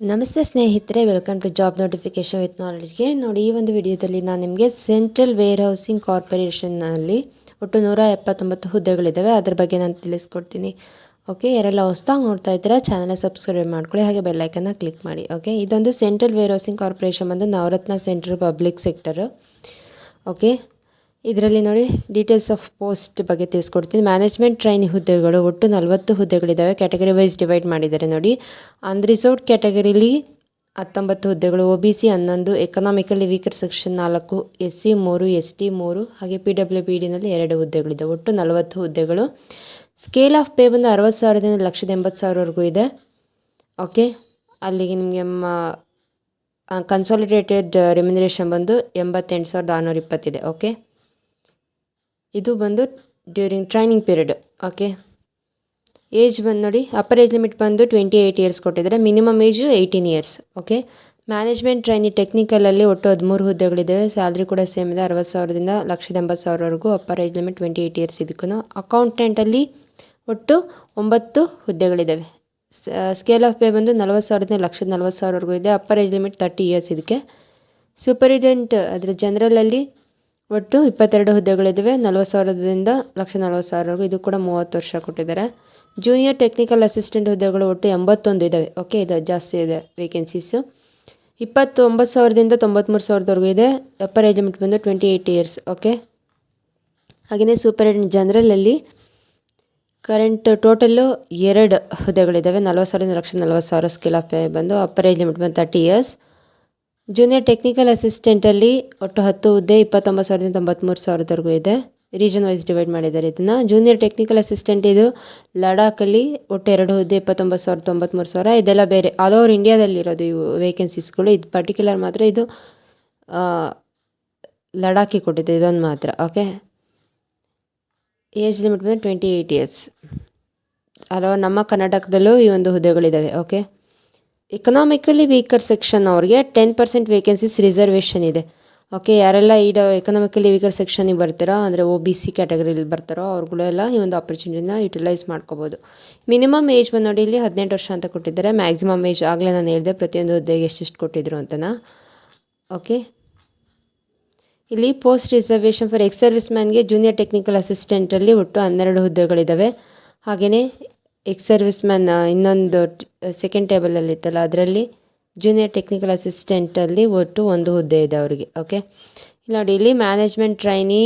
ನಮಸ್ತೆ ಸ್ನೇಹಿತರೆ welcome to job notification with ನಾಲೆಡ್ಜ್ಗೆ ನೋಡಿ, ಈ ಒಂದು ವಿಡಿಯೋದಲ್ಲಿ ನಾನು ನಿಮಗೆ ಸೆಂಟ್ರಲ್ ವೇರ್ ಹೌಸಿಂಗ್ ಕಾರ್ಪೊರೇಷನ್ನಲ್ಲಿ ಒಟ್ಟು ನೂರ ಎಪ್ಪತ್ತೊಂಬತ್ತು ಹುದ್ದೆಗಳಿದ್ದಾವೆ ಅದ್ರ ಬಗ್ಗೆ ನಾನು ತಿಳಿಸ್ಕೊಡ್ತೀನಿ. ಓಕೆ ಯಾರೆಲ್ಲ ಹೊಸ್ದಾಗಿ ನೋಡ್ತಾ ಇದ್ದೀರಾ ಚಾನಲ್ ಸಬ್ಸ್ಕ್ರೈಬ್ ಮಾಡ್ಕೊಳ್ಳಿ, ಹಾಗೆ ಬೆಲ್ಲೈಕನ್ನ ಕ್ಲಿಕ್ ಮಾಡಿ. ಓಕೆ ಇದೊಂದು ಸೆಂಟ್ರಲ್ ವೇರ್ ಹೌಸಿಂಗ್ ಕಾರ್ಪೊರೇಷನ್ ಬಂದು Navratna central public sector okay ಇದರಲ್ಲಿ ನೋಡಿ ಡೀಟೇಲ್ಸ್ ಆಫ್ ಪೋಸ್ಟ್ ಬಗ್ಗೆ ತಿಳಿಸ್ಕೊಡ್ತೀನಿ. ಮ್ಯಾನೇಜ್ಮೆಂಟ್ ಟ್ರೈನಿ ಹುದ್ದೆಗಳು ಒಟ್ಟು ನಲವತ್ತು ಹುದ್ದೆಗಳಿದ್ದಾವೆ. ಕ್ಯಾಟಗರಿ ವೈಸ್ ಡಿವೈಡ್ ಮಾಡಿದ್ದಾರೆ ನೋಡಿ. ಅನ್ರಿಸರ್ವ್ಡ್ ಕ್ಯಾಟಗರಿಲಿ ಹತ್ತೊಂಬತ್ತು ಹುದ್ದೆಗಳು ಒ ಬಿ ಸಿ ಹನ್ನೊಂದು ಎಕನಾಮಿಕಲಿ ವೀಕರ್ ಸೆಕ್ಷನ್ ನಾಲ್ಕು ಎಸ್ ಸಿ ಮೂರು ಎಸ್ ಟಿ ಮೂರು, ಹಾಗೆ ಪಿ ಡಬ್ಲ್ಯೂ ಬಿ ಡಿನಲ್ಲಿ ಎರಡು ಹುದ್ದೆಗಳಿದೆ ಒಟ್ಟು ನಲವತ್ತು ಹುದ್ದೆಗಳು. ಸ್ಕೇಲ್ ಆಫ್ ಪೇ ಬಂದು ಅರವತ್ತು ಸಾವಿರದಿಂದ ಲಕ್ಷದ ಎಂಬತ್ತು ಸಾವಿರವರೆಗೂ ಇದೆ. ಓಕೆ ಅಲ್ಲಿಗೆ ನಿಮಗೆ ಕನ್ಸಾಲಿಡೇಟೆಡ್ ರೆಮ್ಯುನರೇಷನ್ ಬಂದು ಎಂಬತ್ತೆಂಟು ಸಾವಿರದ ಆರುನೂರ ಇಪ್ಪತ್ತಿದೆ. ಓಕೆ ಇದು ಬಂದು during training period okay age ಬಂದು ನೋಡಿ ಅಪ್ಪರ್ ಏಜ್ ಲಿಮಿಟ್ ಬಂದು ಟ್ವೆಂಟಿ ಏಯ್ಟ್ ಇಯರ್ಸ್ ಕೊಟ್ಟಿದ್ದಾರೆ minimum age eighteen years okay management trainee ಟೆಕ್ನಿಕಲಲ್ಲಿ ಒಟ್ಟು ಹದಿಮೂರು ಹುದ್ದೆಗಳಿದ್ದಾವೆ ಸ್ಯಾಲ್ರಿ ಕೂಡ ಸೇಮ್ ಇದೆ, ಅರವತ್ತು ಸಾವಿರದಿಂದ ಲಕ್ಷದ ಎಂಬತ್ತು ಸಾವಿರವರೆಗೂ upper age limit twenty eight years ಇದಕ್ಕೂ ಅಕೌಂಟೆಂಟಲ್ಲಿ ಒಟ್ಟು ಒಂಬತ್ತು ಹುದ್ದೆಗಳಿದ್ದಾವೆ ಸ್ಕೇಲ್ ಆಫ್ ಪೇ ಬಂದು ನಲ್ವತ್ತು ಸಾವಿರದಿಂದ ಲಕ್ಷದ ನಲ್ವತ್ತು ಸಾವಿರವರೆಗೂ ಇದೆ upper age limit thirty years ಇದಕ್ಕೆ. ಸೂಪರಿಟೆಂಟ್ ಅದರ ಜನರಲಲ್ಲಿ ಒಟ್ಟು ಇಪ್ಪತ್ತೆರಡು ಹುದ್ದೆಗಳಿದ್ದಾವೆ ನಲ್ವತ್ತು ಸಾವಿರದಿಂದ ಲಕ್ಷ ನಲ್ವತ್ತು ಸಾವಿರವರೆಗೂ ಇದು ಕೂಡ ಮೂವತ್ತು ವರ್ಷ ಕೊಟ್ಟಿದ್ದಾರೆ. ಜೂನಿಯರ್ ಟೆಕ್ನಿಕಲ್ ಅಸಿಸ್ಟೆಂಟ್ ಹುದ್ದೆಗಳು ಒಟ್ಟು ಎಂಬತ್ತೊಂದು ಇದ್ದಾವೆ ಓಕೆ ಇದು ಜಾಸ್ತಿ ಇದೆ ವೇಕೆನ್ಸೀಸು ಇಪ್ಪತ್ತೊಂಬತ್ತು ಸಾವಿರದಿಂದ ತೊಂಬತ್ತ್ಮೂರು ಸಾವಿರದವರೆಗೂ ಇದೆ. ಅಪ್ಪರ್ ಏಜ್ ಲಿಮಿಟ್ ಬಂದು ಟ್ವೆಂಟಿ ಏಯ್ಟ್ ಇಯರ್ಸ್ ಓಕೆ ಹಾಗೆಯೇ ಸೂಪರಿಂಟೆಂಡೆಂಟ್ ಜನರಲಲ್ಲಿ ಕರೆಂಟ್ ಟೋಟಲ್ಲು ಎರಡು ಹುದ್ದೆಗಳಿದ್ದಾವೆ ನಲ್ವತ್ತು ಸಾವಿರದಿಂದ ಲಕ್ಷ ನಲ್ವತ್ತು ಸಾವಿರ ಸ್ಕಿಲ್ ಆಫ್ ಬಂದು ಅಪ್ಪರ್ ಏಜ್ ಲಿಮಿಟ್ ಬಂದು ತರ್ಟಿ ಇಯರ್ಸ್ ಜೂನಿಯರ್ ಟೆಕ್ನಿಕಲ್ ಅಸಿಸ್ಟೆಂಟಲ್ಲಿ ಒಟ್ಟು ಹತ್ತು ಹುದ್ದೆ ಇಪ್ಪತ್ತೊಂಬತ್ತು ಸಾವಿರದಿಂದ ತೊಂಬತ್ತ್ಮೂರು ಸಾವಿರದವರೆಗೂ ಇದೆ. ರೀಜನ್ ವೈಸ್ ಡಿವೈಡ್ ಮಾಡಿದ್ದಾರೆ ಇದನ್ನು. ಜೂನಿಯರ್ ಟೆಕ್ನಿಕಲ್ ಅಸಿಸ್ಟೆಂಟ್ ಇದು ಲಡಾಖಲ್ಲಿ ಒಟ್ಟು ಎರಡು ಹುದ್ದೆ ಇಪ್ಪತ್ತೊಂಬತ್ತು ಸಾವಿರದ ತೊಂಬತ್ತ್ಮೂರು ಸಾವಿರ. ಇದೆಲ್ಲ ಬೇರೆ ಆಲ್ ಓವರ್ ಇಂಡಿಯಾದಲ್ಲಿರೋದು ಇವು ವೇಕೆನ್ಸೀಸ್ಗಳು ಇದು ಪರ್ಟಿಕ್ಯುಲರ್ ಮಾತ್ರ ಇದು ಲಡಾಖಿಗೆ ಕೊಟ್ಟಿದೆ ಇದೊಂದು ಮಾತ್ರ. ಓಕೆ ಏಜ್ ಲಿಮಿಟ್ ಬಂದರೆ ಟ್ವೆಂಟಿ ಏಯ್ಟ್ ಇಯರ್ಸ್ ಅಲೋ ನಮ್ಮ ಕರ್ನಾಟಕದಲ್ಲೂ ಈ ಒಂದು ಹುದ್ದೆಗಳಿದ್ದಾವೆ ಓಕೆ ಎಕನಾಮಿಕಲಿ ವೀಕರ್ ಸೆಕ್ಷನ್ ಅವ್ರಿಗೆ ಟೆನ್ ಪರ್ಸೆಂಟ್ ವೇಕೆನ್ಸೀಸ್ ರಿಸರ್ವೇಷನ್ ಇದೆ. ಓಕೆ ಯಾರೆಲ್ಲ ಈ ಎಕನಾಮಿಕಲಿ ವೀಕರ್ ಸೆಕ್ಷನಿಗೆ ಬರ್ತಾರೋ, ಅಂದರೆ ಒ ಬಿ ಸಿ ಕ್ಯಾಟಗರಿಲಿ ಬರ್ತಾರೋ, ಅವ್ರುಗಳೆಲ್ಲ ಈ ಒಂದು ಆಪರ್ಚುನಿಟಿನ ಯುಟಿಲೈಸ್ ಮಾಡ್ಕೋಬೋದು. ಮಿನಿಮಮ್ ಏಜ್ ಬಂದು ನೋಡಿ, ಇಲ್ಲಿ ಹದಿನೆಂಟು ವರ್ಷ ಅಂತ ಕೊಟ್ಟಿದ್ದಾರೆ. ಮ್ಯಾಕ್ಸಿಮಮ್ ಏಜ್ ಆಗಲೇ ನಾನು ಹೇಳಿದೆ, ಪ್ರತಿಯೊಂದು ಹುದ್ದೆಗೆ ಎಷ್ಟೆಷ್ಟು ಕೊಟ್ಟಿದ್ರು ಅಂತನಾ? ಓಕೆ ಇಲ್ಲಿ post reservation for ex service ಮ್ಯಾನ್ಗೆ junior technical ಅಸಿಸ್ಟೆಂಟಲ್ಲಿ ಒಟ್ಟು ಹನ್ನೆರಡು ಹುದ್ದೆಗಳಿದ್ದಾವೆ ಹಾಗೆಯೇ ಎಕ್ಸ್ ಸರ್ವಿಸ್ ಮ್ಯಾನ್ ಇನ್ನೊಂದು ಸೆಕೆಂಡ್ ಟೇಬಲಲ್ಲಿ ಇತ್ತಲ್ಲ, ಅದರಲ್ಲಿ ಜೂನಿಯರ್ ಟೆಕ್ನಿಕಲ್ ಅಸಿಸ್ಟೆಂಟಲ್ಲಿ ಒಟ್ಟು ಒಂದು ಹುದ್ದೆ ಇದೆ ಅವರಿಗೆ ಓಕೆ ನೋಡಿ, ಇಲ್ಲಿ ಮ್ಯಾನೇಜ್ಮೆಂಟ್ ಟ್ರೈನಿ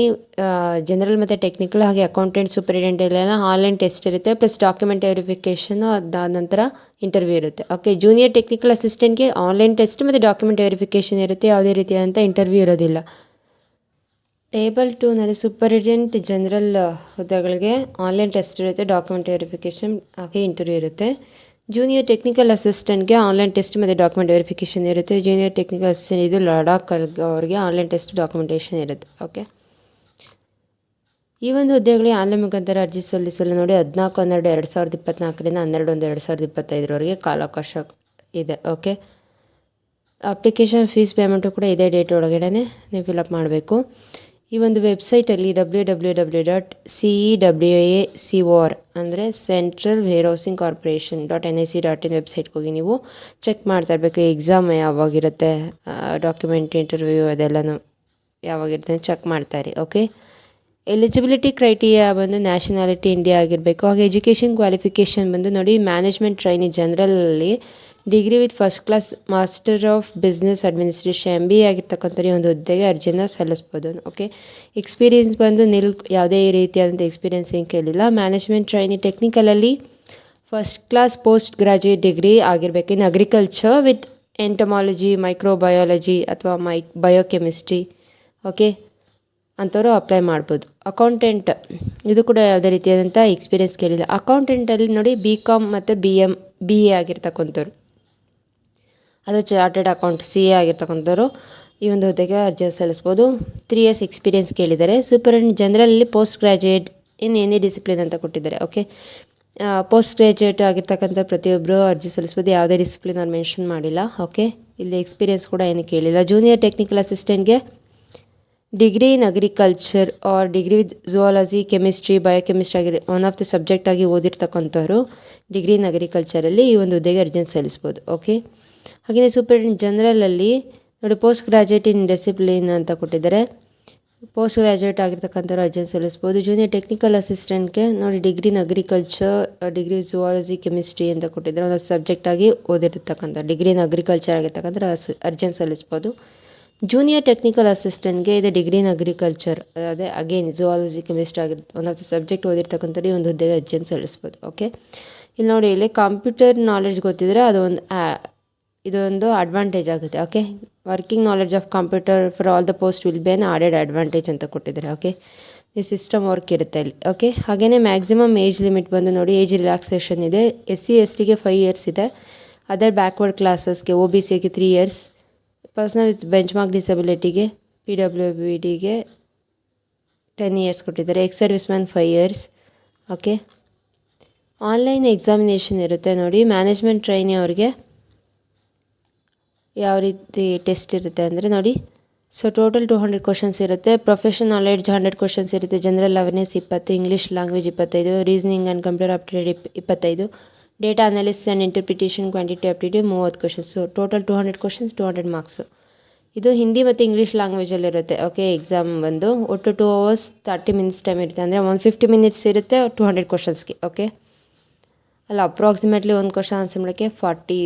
ಜನರಲ್ ಮತ್ತು ಟೆಕ್ನಿಕಲ್ ಹಾಗೆ ಅಕೌಂಟೆಂಟ್ ಸೂಪರಿಂಟೆಂಟ್ ಎಲ್ಲ ಆನ್ಲೈನ್ ಟೆಸ್ಟ್ ಇರುತ್ತೆ ಪ್ಲಸ್ ಡಾಕ್ಯುಮೆಂಟ್ ವೆರಿಫಿಕೇಷನ್ ಅದಾದ ನಂತರ ಇಂಟರ್ವ್ಯೂ ಇರುತ್ತೆ ಓಕೆ ಜೂನಿಯರ್ ಟೆಕ್ನಿಕಲ್ ಅಸಿಸ್ಟೆಂಟ್ಗೆ ಆನ್ಲೈನ್ ಟೆಸ್ಟ್ ಮತ್ತು ಡಾಕ್ಯುಮೆಂಟ್ ವೆರಿಫಿಕೇಷನ್ ಇರುತ್ತೆ, ಯಾವುದೇ ರೀತಿಯಾದಂಥ ಇಂಟರ್ವ್ಯೂ ಇರೋದಿಲ್ಲ. ಟೇಬಲ್ ಟೂನಲ್ಲಿ ಸೂಪರಿಟೆಂಟ್ ಜನರಲ್ ಹುದ್ದೆಗಳಿಗೆ ಆನ್ಲೈನ್ ಟೆಸ್ಟ್ ಇರುತ್ತೆ, ಡಾಕ್ಯುಮೆಂಟ್ ವೆರಿಫಿಕೇಷನ್ ಹಾಗೆ ಇಂಟರ್ವ್ಯೂ ಇರುತ್ತೆ. ಜೂನಿಯರ್ ಟೆಕ್ನಿಕಲ್ ಅಸಿಸ್ಟೆಂಟ್ಗೆ ಆನ್ಲೈನ್ ಟೆಸ್ಟ್ ಮತ್ತು ಡಾಕ್ಯುಮೆಂಟ್ ವೆರಿಫಿಕೇಷನ್ ಇರುತ್ತೆ. ಜೂನಿಯರ್ ಟೆಕ್ನಿಕಲ್ ಅಸಿಸ್ಟೆಂಟ್ ಇದು ಲಡಾಖ್ ಅವ್ರಿಗೆ ಆನ್ಲೈನ್ ಟೆಸ್ಟ್ ಡಾಕ್ಯುಮೆಂಟೇಷನ್ ಇರುತ್ತೆ. ಓಕೆ? ಈ ಒಂದು ಹುದ್ದೆಗಳಿಗೆ ಆನ್ಲೈನ್ ಮುಖಾಂತರ ಅರ್ಜಿ ಸಲ್ಲಿಸಲು ನೋಡಿ ಹದಿನಾಲ್ಕು, ಹನ್ನೆರಡು, ಎರಡು ಸಾವಿರದ ಇಪ್ಪತ್ನಾಲ್ಕರಿಂದ ಹನ್ನೆರಡು ಒಂದು, ಎರಡು ಸಾವಿರದ ಇಪ್ಪತ್ತೈದರವರೆಗೆ ಕಾಲಾವಕಾಶ ಇದೆ. ಓಕೆ? ಅಪ್ಲಿಕೇಶನ್ ಫೀಸ್ ಪೇಮೆಂಟು ಕೂಡ ಇದೇ ಡೇಟ್ ಒಳಗಡೆ ನೀವು ಫಿಲಪ್ ಮಾಡಬೇಕು. ಈ ಒಂದು ವೆಬ್ಸೈಟಲ್ಲಿ W W W dot C E W A C R ಅಂದರೆ central ware housing corporation dot N I C dot in ವೆಬ್ಸೈಟ್ಗೆ ಹೋಗಿ ನೀವು ಚೆಕ್ ಮಾಡ್ತಾ ಇರಬೇಕು. ಎಕ್ಸಾಮ್ ಯಾವಾಗಿರುತ್ತೆ ಡಾಕ್ಯುಮೆಂಟ್ ಇಂಟರ್ವ್ಯೂ ಅದೆಲ್ಲನೂ ಯಾವಾಗಿರುತ್ತೆ ಚೆಕ್ ಮಾಡ್ತಾರೆ ಓಕೆ ಎಲಿಜಿಬಿಲಿಟಿ ಕ್ರೈಟೀರಿಯಾ ಬಂದು ನ್ಯಾಷನಾಲಿಟಿ ಇಂಡಿಯಾ ಆಗಿರಬೇಕು. ಹಾಗೆ ಎಜುಕೇಷನ್ ಕ್ವಾಲಿಫಿಕೇಷನ್ ಬಂದು ನೋಡಿ management trainee ಜನರಲಲ್ಲಿ degree with first class master of business administration M B A ಆಗಿರ್ತಕ್ಕಂಥ ಒಂದು ಹುದ್ದೆಗೆ ಅರ್ಜಿನ ಸಲ್ಲಿಸ್ಬೋದು. ಓಕೆ ಎಕ್ಸ್ಪೀರಿಯೆನ್ಸ್ ಬಂದು ನಿಲ್ ಯಾವುದೇ ರೀತಿಯಾದಂಥ ಎಕ್ಸ್ಪೀರಿಯೆನ್ಸ್ ಏನು ಕೇಳಿಲ್ಲ. Management trainee ಟೆಕ್ನಿಕಲಲ್ಲಿ first class post graduate degree ಆಗಿರಬೇಕು. In agriculture with entomology microbiology ಅಥವಾ ಮೈ ಬಯೋಕೆಮಿಸ್ಟ್ರಿ ಓಕೆ ಅಂಥವ್ರು ಅಪ್ಲೈ ಮಾಡ್ಬೋದು. ಅಕೌಂಟೆಂಟ್ ಇದು ಕೂಡ ಯಾವುದೇ ರೀತಿಯಾದಂಥ ಎಕ್ಸ್ಪೀರಿಯೆನ್ಸ್ ಕೇಳಿಲ್ಲ. ಅಕೌಂಟೆಂಟಲ್ಲಿ ನೋಡಿ ಬಿ ಕಾಮ್ ಮತ್ತು ಬಿ ಎಂ ಬಿ ಎ ಆಗಿರ್ತಕ್ಕಂಥವ್ರು. ಅದು ಚಾರ್ಟೆಡ್ ಅಕೌಂಟ್ ಸಿ ಎ ಆಗಿರ್ತಕ್ಕಂಥವ್ರು ಈ ಒಂದು ಹುದ್ದೆಗೆ ಅರ್ಜಿ ಸಲ್ಲಿಸ್ಬೋದು. ತ್ರೀ ಇಯರ್ಸ್ ಎಕ್ಸ್ಪೀರಿಯೆನ್ಸ್ ಕೇಳಿದ್ದಾರೆ. ಸೂಪರ್ ಅಂಡ್ ಜನರಲ್ಲಿ post graduate in any discipline ಅಂತ ಕೊಟ್ಟಿದ್ದಾರೆ. ಓಕೆ ಪೋಸ್ಟ್ ಗ್ರ್ಯಾಜುಯೇಟ್ ಆಗಿರ್ತಕ್ಕಂಥ ಪ್ರತಿಯೊಬ್ಬರು ಅರ್ಜಿ ಸಲ್ಲಿಸ್ಬೋದು. ಯಾವುದೇ ಡಿಸಿಪ್ಲಿನ್ ಅವ್ರು ಮೆನ್ಷನ್ ಮಾಡಿಲ್ಲ. ಓಕೆ ಇಲ್ಲಿ ಎಕ್ಸ್ಪೀರಿಯೆನ್ಸ್ ಕೂಡ ಏನು ಕೇಳಿಲ್ಲ. Junior technical ಅಸಿಸ್ಟೆಂಟ್ಗೆ degree in agriculture or degree with zoology chemistry biochemistry ಆಗಿರೋ ಒನ್ ಆಫ್ ದಿ ಸಬ್ಜೆಕ್ಟ್ ಆಗಿ ಓದಿರ್ತಕ್ಕಂಥವ್ರು ಡಿಗ್ರಿ ಇನ್ ಅಗ್ರಿಕಲ್ಚರಲ್ಲಿ ಈ ಒಂದು ಹುದ್ದೆಗೆ ಅರ್ಜಿ ಸಲ್ಲಿಸ್ಬೋದು. ಓಕೆ ಹಾಗೆಯೇ ಸೂಪರಿಂಟೆಂಡೆಂಟ್ ಜನರಲಲ್ಲಿ ನೋಡಿ ಪೋಸ್ಟ್ ಗ್ರಾಜುಯೇಟ್ ಇನ್ ಡಿಸಿಪ್ಲಿನ್ ಅಂತ ಕೊಟ್ಟಿದ್ದಾರೆ. ಪೋಸ್ಟ್ ಗ್ರಾಜುಯೇಟ್ ಆಗಿರ್ತಕ್ಕಂಥವ್ರು ಅರ್ಜಿ ಸಲ್ಲಿಸ್ಬೋದು. ಜೂನಿಯರ್ ಟೆಕ್ನಿಕಲ್ ಅಸಿಸ್ಟೆಂಟ್ಗೆ ನೋಡಿ degree in agriculture degree zoology chemistry ಅಂತ ಕೊಟ್ಟಿದ್ದಾರೆ. ಒಂದು ಸಬ್ಜೆಕ್ಟಾಗಿ ಓದಿರ್ತಕ್ಕಂಥ ಡಿಗ್ರಿ ಇನ್ ಅಗ್ರಿಕಲ್ಚರ್ ಆಗಿರ್ತಕ್ಕಂಥ ಅರ್ಜೆನ್ ಸಲ್ಲಿಸ್ಬೋದು. ಜೂನಿಯರ್ ಟೆಕ್ನಿಕಲ್ ಅಸಿಸ್ಟೆಂಟ್ಗೆ ಇದೆ ಡಿಗ್ರಿ ಇನ್ ಅಗ್ರಿಕಲ್ಚರ್ ಅದೇ ಅಗೇನ್ ಜುವಾಲಜಿ ಕೆಮಿಸ್ಟ್ರಿ ಆಗಿರ್ತದೆ ಒಂದು ಸಬ್ಜೆಕ್ಟ್ ಈ ಒಂದು ಹುದ್ದೆಗೆ ಅರ್ಜೆನ್ ಸಲ್ಲಿಸ್ಬೋದು. ಓಕೆ ಇಲ್ಲಿ ನೋಡಿ, ಇಲ್ಲಿ ಕಂಪ್ಯೂಟರ್ ನಾಲೆಡ್ಜ್ ಗೊತ್ತಿದ್ರೆ ಅದು ಒಂದು ಇದೊಂದು ಅಡ್ವಾಂಟೇಜ್ ಆಗುತ್ತೆ okay working knowledge of computer for all the post will be an added advantage ಅಂತ ಕೊಟ್ಟಿದ್ದಾರೆ ಓಕೆ ಈ ಸಿಸ್ಟಮ್ ವರ್ಕ್ ಇರುತ್ತೆ ಅಲ್ಲಿ ಓಕೆ ಹಾಗೆಯೇ ಮ್ಯಾಕ್ಸಿಮಮ್ ಏಜ್ ಲಿಮಿಟ್ ಬಂದು ನೋಡಿ ಏಜ್ ರಿಲ್ಯಾಕ್ಸೇಷನ್ ಇದೆ ಎಸ್ ಸಿ ಎಸ್ ಟಿಗೆ ಫೈವ್ ಇಯರ್ಸ್ ಇದೆ ಅದರ್ ಬ್ಯಾಕ್ವರ್ಡ್ ಕ್ಲಾಸಸ್ಗೆ ಒ ಬಿ ಸಿಗೆ three years personal with benchmark ಡಿಸಬಿಲಿಟಿಗೆ P W B ಡಿಗೆ ಟೆನ್ ಇಯರ್ಸ್ ಕೊಟ್ಟಿದ್ದಾರೆ ex service man five years okay online examination ಇರುತ್ತೆ ನೋಡಿ ಮ್ಯಾನೇಜ್ಮೆಂಟ್ ಟ್ರೈನಿ ಅವ್ರಿಗೆ ಯಾವ ರೀತಿ ಟೆಸ್ಟ್ ಇರುತ್ತೆ ಅಂದರೆ ನೋಡಿ. So total two hundred questions ಇರುತ್ತೆ. ಪ್ರೊಫೆಷನ್ ನಾಲೆಡ್ಜ್ ಹಂಡ್ರೆಡ್ ಕ್ವಶನ್ಸ್ ಇರುತ್ತೆ. ಜನರಲ್ ಅವೇರ್ನೆಸ್ ಇಪ್ಪತ್ತು ಇಂಗ್ಲೀಷ್ ಲ್ಯಾಂಗ್ವೇಜ್ ಇಪ್ಪತ್ತೈದು ರೀಸನಿಂಗ್ ಆ್ಯಂಡ್ ಕಂಪ್ಯೂಟರ್ ಅಪ್ಡೇಟ್ ಇಪ್, ಇಪ್ಪತ್ತೈದು. Data analysis and interpretation quantity aptitude ಮೂವತ್ತು questions total two hundred questions two hundred marks ಇದು ಹಿಂದಿ ಮತ್ತು English ಲ್ಯಾಂಗ್ವೇಜಲ್ಲಿರುತ್ತೆ ಓಕೆ ಎಕ್ಸಾಮ್ ಬಂದು ಒಟ್ಟು two hours thirty minutes time ಇರುತ್ತೆ. ಅಂದರೆ ಒಂದು ಫಿಫ್ಟಿ ಮಿನಿಟ್ಸ್ ಇರುತ್ತೆ ಟು ಹಂಡ್ರೆಡ್ ಕ್ವಶನ್ಸ್ಗೆ ಓಕೆ ಅಲ್ಲ ಅಪ್ರಾಕ್ಸಿಮೇಟ್ಲಿ ಒಂದು ಕ್ವಶನ್ ಆನ್ಸರ್ ಮಾಡೋಕ್ಕೆ ಫಾರ್ಟಿ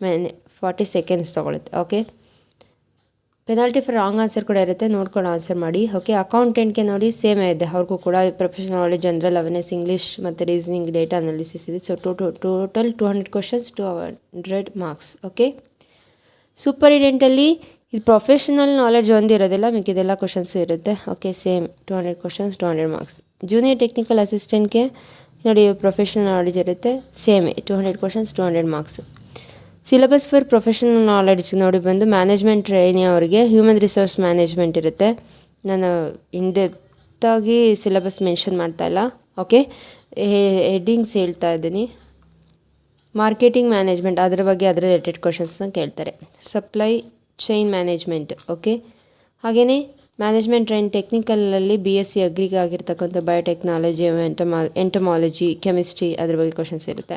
ಮೆನ್ forty seconds ತೊಗೊಳುತ್ತೆ okay penalty for wrong answer ಕೂಡ ಇರುತ್ತೆ, ನೋಡ್ಕೊಂಡು ಆನ್ಸರ್ ಮಾಡಿ ಓಕೆ ಅಕೌಂಟೆಂಟ್ಗೆ ನೋಡಿ ಸೇಮೇ ಇದೆ, ಅವ್ರಿಗೂ ಕೂಡ professional knowledge general awareness English ಮತ್ತು ರೀಸನಿಂಗ್ ಡೇಟಾ ಅನಾಲಿಸಿಸ್ ಇದೆ. So to total two hundred questions two hundred marks okay ಸೂಪರಿಡೆಂಟಲ್ಲಿ ಇದು ಪ್ರೊಫೆಷನಲ್ ನಾಲೆಡ್ಜ್ ಒಂದಿರೋದಿಲ್ಲ ಮಿಕ್ಕಿದೆಲ್ಲ ಕ್ವಶನ್ಸು ಇರುತ್ತೆ okay same two hundred questions two hundred marks junior technical ಅಸಿಸ್ಟೆಂಟ್ಗೆ ನೋಡಿ professional knowledge ಇರುತ್ತೆ ಸೇಮೇ two hundred questions two hundred marks syllabus for professional knowledge ನೋಡಿ ಬಂದು management trainee ಅವರಿಗೆ human resource management ಇರುತ್ತೆ. ನಾನು ಇಂಡೆಪ್ತಾಗಿ ಸಿಲೆಬಸ್ ಮೆನ್ಷನ್ ಮಾಡ್ತಾ ಇಲ್ಲ. ಓಕೆ ಹೆಡ್ಡಿಂಗ್ಸ್ ಹೇಳ್ತಾ ಇದ್ದೀನಿ. ಮಾರ್ಕೆಟಿಂಗ್ ಮ್ಯಾನೇಜ್ಮೆಂಟ್ ಅದರ ಬಗ್ಗೆ ಅದರ ರಿಲೇಟೆಡ್ ಕ್ವಶನ್ಸ್ನ ಕೇಳ್ತಾರೆ. ಸಪ್ಲೈ ಚೈನ್ ಮ್ಯಾನೇಜ್ಮೆಂಟ್ ಓಕೆ ಹಾಗೆಯೇ ಮ್ಯಾನೇಜ್ಮೆಂಟ್ ಟ್ರೈನ್ ಟೆಕ್ನಿಕಲಲ್ಲಿ ಬಿ ಎಸ್ ಸಿ ಅಗ್ರಿಗೆ ಆಗಿರ್ತಕ್ಕಂಥ ಬಯೋಟೆಕ್ನಾಲಜಿ ಎಂಟಮಾ ಎಂಟಮಾಲಜಿ ಕೆಮಿಸ್ಟ್ರಿ ಅದ್ರ ಬಗ್ಗೆ ಕ್ವಶನ್ಸ್ ಇರುತ್ತೆ.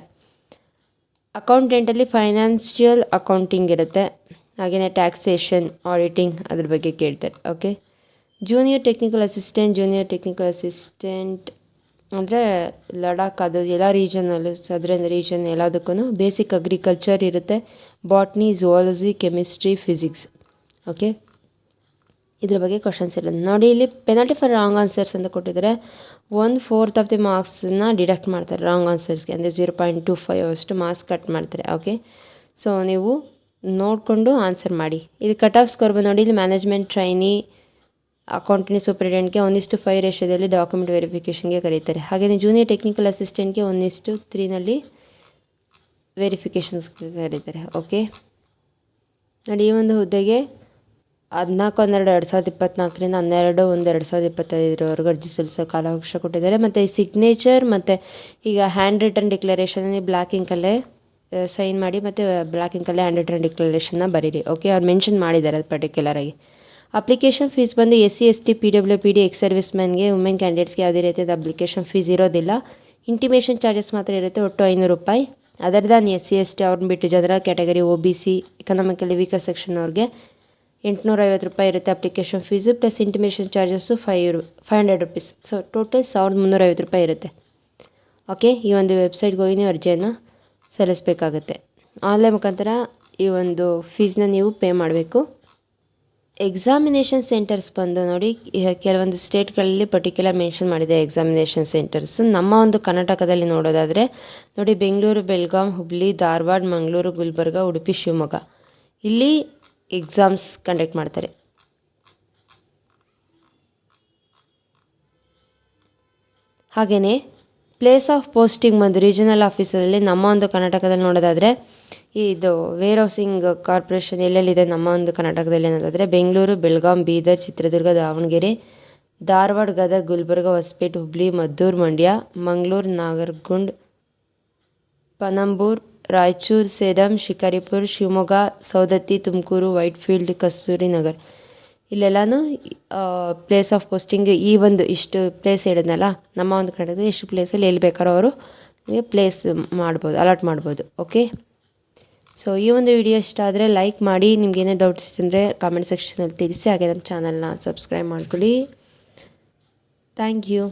ಅಕೌಂಟೆಂಟಲ್ಲಿ ಫೈನಾನ್ಷಿಯಲ್ ಅಕೌಂಟಿಂಗ್ ಇರುತ್ತೆ. ಹಾಗೆಯೇ ಟ್ಯಾಕ್ಸೇಷನ್ ಆಡಿಟಿಂಗ್ ಅದ್ರ ಬಗ್ಗೆ ಕೇಳ್ತಾರೆ okay junior technical assistant junior technical assistant ಅಂದರೆ ಲಡಾಖ್ ಅದು ಎಲ್ಲ ರೀಜನಲ್ಲೂ ಸದರನ್ ರೀಜನ್ ಎಲ್ಲದಕ್ಕೂ ಬೇಸಿಕ್ ಅಗ್ರಿಕಲ್ಚರ್ ಇರುತ್ತೆ. Botany zoology chemistry physics okay ಇದ್ರ ಬಗ್ಗೆ ಕ್ವಶನ್ಸ್ ಇರೋದು. ನೋಡಿ, ಇಲ್ಲಿ ಪೆನಾಲ್ಟಿ ಫಾರ್ ರಾಂಗ್ ಆನ್ಸರ್ಸ್ ಅಂತ ಕೊಟ್ಟಿದ್ದಾರೆ ಒನ್ ಫೋರ್ತ್ ಆಫ್ ದಿ ಮಾರ್ಕ್ಸನ್ನ ಡಿಡಕ್ಟ್ ಮಾಡ್ತಾರೆ ರಾಂಗ್ ಆನ್ಸರ್ಸ್ಗೆ ಅಂದರೆ ಜೀರೋ ಪಾಯಿಂಟ್ ಟು ಫೈವ್ ಅಷ್ಟು ಮಾರ್ಕ್ಸ್ ಕಟ್ ಮಾಡ್ತಾರೆ. ಓಕೆ ಸೊ ನೀವು ನೋಡಿಕೊಂಡು ಆನ್ಸರ್ ಮಾಡಿ. ಇದು ಕಟ್ ಆಫ್ ಸ್ಕೋರ್ ಬಂದು ನೋಡಿ, ಇಲ್ಲಿ ಮ್ಯಾನೇಜ್ಮೆಂಟ್ ಟ್ರೈನಿ ಅಕೌಂಟೆಂಟ್ ಸೂಪರಿಂಟೆಂಟ್ಗೆ ಒಂದಿಷ್ಟು ಫೈವ್ ರೇಷದಲ್ಲಿ ಡಾಕ್ಯುಮೆಂಟ್ ವೆರಿಫಿಕೇಷನ್ಗೆ ಕರೀತಾರೆ. ಹಾಗೆಯೇ ಜೂನಿಯರ್ ಟೆಕ್ನಿಕಲ್ ಅಸಿಸ್ಟೆಂಟ್ಗೆ ಒಂದಿಷ್ಟು ತ್ರೀನಲ್ಲಿ ವೆರಿಫಿಕೇಷನ್ಸ್ಗೆ ಕರೀತಾರೆ. ಓಕೆ ನೋಡಿ, ಈ ಒಂದು ಹುದ್ದೆಗೆ ಹದಿನಾಲ್ಕು, ಹನ್ನೆರಡು, ಎರಡು ಸಾವಿರದ ಇಪ್ಪತ್ತ್ನಾಲ್ಕರಿಂದ ಹನ್ನೆರಡು, ಒಂದು, ಎರಡು ಸಾವಿರದ ಇಪ್ಪತ್ತೈದರವರೆಗೂ ಅರ್ಜಿ ಸಲ್ಲಿಸೋ ಕಾಲಾವಕಾಶ ಕೊಟ್ಟಿದ್ದಾರೆ. ಮತ್ತು ಈ ಸಿಗ್ನೇಚರ್ ಮತ್ತು ಈಗ ಹ್ಯಾಂಡ್ ರಿಟರ್ನ್ ಡಿಕ್ಲರೇಷನ್ ಬ್ಲ್ಯಾಕ್ ಇಂಕಲ್ಲೇ ಸೈನ್ ಮಾಡಿ ಮತ್ತು ಬ್ಲ್ಯಾಕ್ ಇಂಕಲ್ಲೇ ಹ್ಯಾಂಡ್ ರಿಟರ್ನ್ ಡಿಕ್ಲರೇಷನ್ನ ಬರೀರಿ. ಓಕೆ ಅವ್ರು ಮೆನ್ಷನ್ ಮಾಡಿದ್ದಾರೆ ಅದು ಪರ್ಟಿಕ್ಯುಲರಾಗಿ ಅಪ್ಲಿಕೇಶನ್ ಫೀಸ್ ಬಂದು S C, S T P W P D ex service ಮ್ಯಾನ್ಗೆ women ಕ್ಯಾಂಡಿಡೇಟ್ಸ್ಗೆ ಯಾವುದೇ ರೀತಿಯಾದ ಅಪ್ಲಿಕೇಶನ್ ಫೀಸ್ ಇರೋದಿಲ್ಲ. ಇಂಟಿಮೇಷನ್ ಚಾರ್ಜಸ್ ಮಾತ್ರ ಇರುತ್ತೆ, ಒಟ್ಟು ಐನೂರು ರೂಪಾಯಿ. Other than S C, S T ಅವ್ರನ್ನ ಬಿಟ್ಟು general category O B C economically weaker section ಅವ್ರಿಗೆ ಎಂಟುನೂರೈವತ್ತು ರೂಪಾಯಿ ಇರುತ್ತೆ application fees plus intimation charges five ರು five hundred rupees so total ಸಾವಿರದ ಮುನ್ನೂರೈವತ್ತು ರೂಪಾಯಿ ಇರುತ್ತೆ. ಓಕೆ ಈ ಒಂದು ವೆಬ್ಸೈಟ್ಗೆ ಹೋಗಿ ನೀವು ಅರ್ಜಿಯನ್ನು ಸಲ್ಲಿಸಬೇಕಾಗುತ್ತೆ. ಆನ್ಲೈನ್ ಮುಖಾಂತರ ಈ ಒಂದು ಫೀಸ್ನ ನೀವು ಪೇ ಮಾಡಬೇಕು. ಎಕ್ಸಾಮಿನೇಷನ್ ಸೆಂಟರ್ಸ್ ಬಂದು ನೋಡಿ ಕೆಲವೊಂದು ಸ್ಟೇಟ್ಗಳಲ್ಲಿ ಪರ್ಟಿಕ್ಯುಲರ್ ಮೆನ್ಷನ್ ಮಾಡಿದೆ ಎಕ್ಸಾಮಿನೇಷನ್ ಸೆಂಟರ್ಸು ನಮ್ಮ ಒಂದು ಕರ್ನಾಟಕದಲ್ಲಿ ನೋಡೋದಾದರೆ, ನೋಡಿ ಬೆಂಗಳೂರು, ಬೆಳಗಾಂ, ಹುಬ್ಳಿ, ಧಾರವಾಡ, ಮಂಗಳೂರು, ಗುಲ್ಬರ್ಗ, ಉಡುಪಿ, ಶಿವಮೊಗ್ಗ. ಇಲ್ಲಿ ಎಕ್ಸಾಮ್ಸ್ ಕಂಡಕ್ಟ್ ಮಾಡ್ತಾರೆ. ಹಾಗೆಯೇ ಪ್ಲೇಸ್ ಆಫ್ ಪೋಸ್ಟಿಂಗ್ ಬಂದು ರೀಜನಲ್ ಆಫೀಸಲ್ಲಿ ನಮ್ಮ ಒಂದು ಕರ್ನಾಟಕದಲ್ಲಿ ನೋಡೋದಾದರೆ, ಇದು ವೇರ್ ಹೌಸಿಂಗ್ ಕಾರ್ಪೊರೇಷನ್ ಎಲ್ಲೆಲ್ಲಿದೆ ನಮ್ಮ ಒಂದು ಕರ್ನಾಟಕದಲ್ಲಿ ಅನ್ನೋದಾದರೆ, ಬೆಂಗಳೂರು, ಬೆಳಗಾಂ, ಬೀದರ್, ಚಿತ್ರದುರ್ಗ, ದಾವಣಗೆರೆ, ಧಾರವಾಡ, ಗದಗ, ಗುಲ್ಬರ್ಗ, ಹೊಸಪೇಟೆ, ಹುಬ್ಳಿ, ಮದ್ದೂರು, ಮಂಡ್ಯ, ಮಂಗಳೂರು, ನಾಗರ್ಗುಂಡ್, ಪನಂಬೂರ್ ರಾಯಚೂರು, ಸೇಡಂ, ಶಿಕಾರಿಪುರ, ಶಿವಮೊಗ್ಗ ಸೌದತ್ತಿ ತುಮಕೂರು, ವೈಟ್ಫೀಲ್ಡ್, ಕಸ್ತೂರಿ ನಗರ್. ಇಲ್ಲೆಲ್ಲನೂ ಪ್ಲೇಸ್ ಆಫ್ ಪೋಸ್ಟಿಂಗ್ ಈ ಒಂದು ಇಷ್ಟು ಪ್ಲೇಸ್ ಹೇಳಿದ್ನಲ್ಲ, ನಮ್ಮ ಒಂದು ಕಡೆದು ಇಷ್ಟು ಪ್ಲೇಸಲ್ಲಿ ಎಲ್ಲಿ ಬೇಕಾರೋ ಅವರು ಪ್ಲೇಸ್ ಮಾಡ್ಬೋದು ಅಲಾಟ್ ಮಾಡ್ಬೋದು ಓಕೆ ಸೊ ಈ ಒಂದು ವಿಡಿಯೋ ಇಷ್ಟ ಆದರೆ ಲೈಕ್ ಮಾಡಿ, ನಿಮ್ಗೆ ಏನೇ ಡೌಟ್ಸ್ ಇದ್ದರೆ ಕಾಮೆಂಟ್ ಸೆಕ್ಷನಲ್ಲಿ ತಿಳಿಸಿ, ಹಾಗೆ ನಮ್ಮ ಚಾನಲ್ನ ಸಬ್ಸ್ಕ್ರೈಬ್ ಮಾಡ್ಕೊಳ್ಳಿ. Thank you